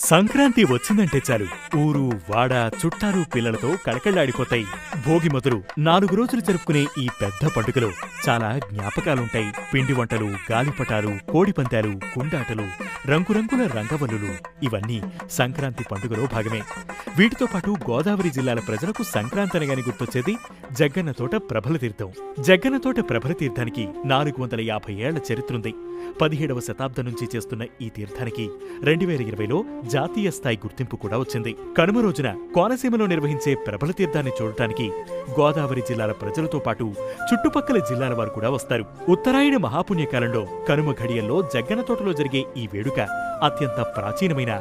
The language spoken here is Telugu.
సంక్రాంతి వచ్చిందంటే చాలు. ఊరు వాడ చుట్టాలు పిల్లలతో కళకళ్ళాడిపోతాయి భోగి మొదలు నాలుగు రోజులు జరుపుకునే ఈ పెద్ద పండుగలో చాలా జ్ఞాపకాలుంటాయి. పిండి వంటలు గాలిపటాలు కోడిపందాలు కుండాటలు రంగురంగుల రంగవల్లులు ఇవన్నీ సంక్రాంతి పండుగలో భాగమే. వీటితో పాటు గోదావరి జిల్లాల ప్రజలకు సంక్రాంతి అనగానే గుర్తొచ్చేది జగ్గన్న తోట ప్రభల తీర్థం. జగ్గన్నతోట ప్రభల తీర్థానికి నాలుగు వందల యాభై ఏళ్ళ చరిత్రుంది. పదిహేడవ శతాబ్దం నుంచి చేస్తున్న ఈ తీర్థానికి రెండు వేల ఇరవైలో జాతీయ స్థాయి గుర్తింపు కూడా వచ్చింది. కనుమ రోజున కోనసీమలో నిర్వహించే ప్రబల తీర్థాన్ని చూడటానికి గోదావరి జిల్లాల ప్రజలతో పాటు చుట్టుపక్కల జిల్లాల వారు కూడా వస్తారు. ఉత్తరాయణ మహాపుణ్యకాలంలో కనుమ ఘడియల్లో జగ్గన తోటలో జరిగే ఈ వేడుక అత్యంత ప్రాచీనమైన